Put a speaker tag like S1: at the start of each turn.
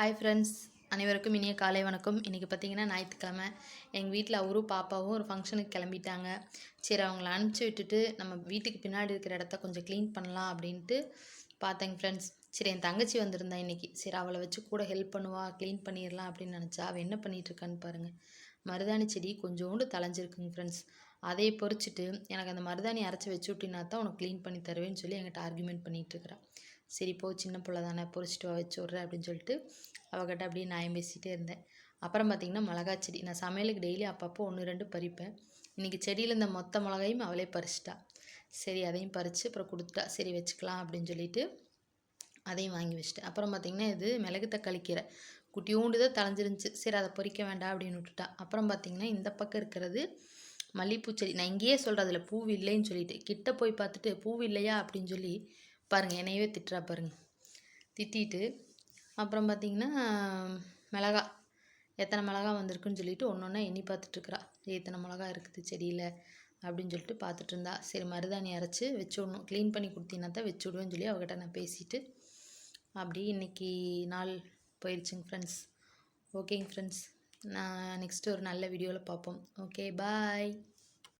S1: Hi friends அனைவருக்கும் இனிய காலை வணக்கம். இன்றைக்கி பார்த்தீங்கன்னா ஞாயிற்றுக்கிழமை. எங்கள் வீட்டில் அவரும் பாப்பாவும் ஒரு ஃபங்க்ஷனுக்கு கிளம்பிட்டாங்க. சரி அவங்கள அனுப்பிச்சி விட்டுட்டு நம்ம வீட்டுக்கு பின்னாடி இருக்கிற இடத்த கொஞ்சம் க்ளீன் பண்ணலாம் அப்படின்ட்டு பார்த்தேங்க ஃப்ரெண்ட்ஸ் சரி என் தங்கச்சி வந்திருந்தா இன்றைக்கி சரி அவளை வச்சு கூட ஹெல்ப் பண்ணுவா க்ளீன் பண்ணிடலாம் அப்படின்னு நினச்சா அவள் என்ன பண்ணிகிட்ருக்கான்னு பாருங்கள் மருதாணி செடி கொஞ்சோண்டு தலைஞ்சிருக்குங்க ஃப்ரெண்ட்ஸ் அதை பொறிச்சிட்டு எனக்கு அந்த மருதாணி அரைச்சி வச்சு விட்டினா தான் உனக்கு க்ளீன் பண்ணி தருவேன்னு சொல்லி என்கிட்ட ஆர்குமெண்ட் பண்ணிகிட்டு சரி போ சின்ன பிள்ளை தானே பொறிச்சிட்டு வா வச்சு விட்றேன் அப்படின்னு சொல்லிட்டு அவகிட்ட அப்படியே நியாயம் பேசிகிட்டே இருந்தேன். அப்புறம் பார்த்திங்கன்னா மிளகா செடி. நான் சமையலுக்கு டெய்லி அப்பப்போ ஒன்று ரெண்டு பறிப்பேன். இன்றைக்கி செடியில் இந்த மொத்த மிளகாயும் அவளே பறிச்சிட்டா. சரி அதையும் பறித்து அப்புறம் கொடுத்துட்டா. சரி வச்சுக்கலாம் அப்படின்னு சொல்லிட்டு அதையும் வாங்கி வச்சுட்டேன். அப்புறம் பார்த்திங்கன்னா இது மிளகு தக்காளி கீரை. குட்டியோண்டு தான் தலைஞ்சிருந்துச்சு சரி அதை பொறிக்க வேண்டாம் அப்படின்னு விட்டுட்டா. அப்புறம் பார்த்திங்கன்னா இந்த பக்கம் இருக்கிறது மல்லிகைப்பூ செடி. நான் இங்கேயே சொல்கிறேன் அதில் பூ இல்லைன்னு சொல்லிட்டு. கிட்ட போய் பார்த்துட்டு பூ இல்லையா அப்படின்னு சொல்லி பாருங்கள் என்னையவே திட்டுறா பாருங்க. திட்டிட்டு அப்புறம் பார்த்திங்கன்னா மிளகா எத்தனை மிளகா வந்திருக்குன்னு சொல்லிட்டு ஒன்று ஒன்றா எண்ணி பார்த்துட்ருக்குறா எத்தனை மிளகா இருக்குது செடியில் அப்படின்னு சொல்லிட்டு பார்த்துட்டு இருந்தா சரி மருதாணி அரைச்சி வச்சு விடணும் க்ளீன் பண்ணி கொடுத்தீங்கன்னா தான் வச்சு விடுவேன்னு சொல்லி அவகிட்ட நான் பேசிட்டு அப்படி இன்றைக்கி நாள் போயிடுச்சுங்க ஃப்ரெண்ட்ஸ் ஓகேங்க ஃப்ரெண்ட்ஸ் நான் நெக்ஸ்ட்டு ஒரு நல்ல வீடியோவில் பார்ப்போம் ஓகே பாய்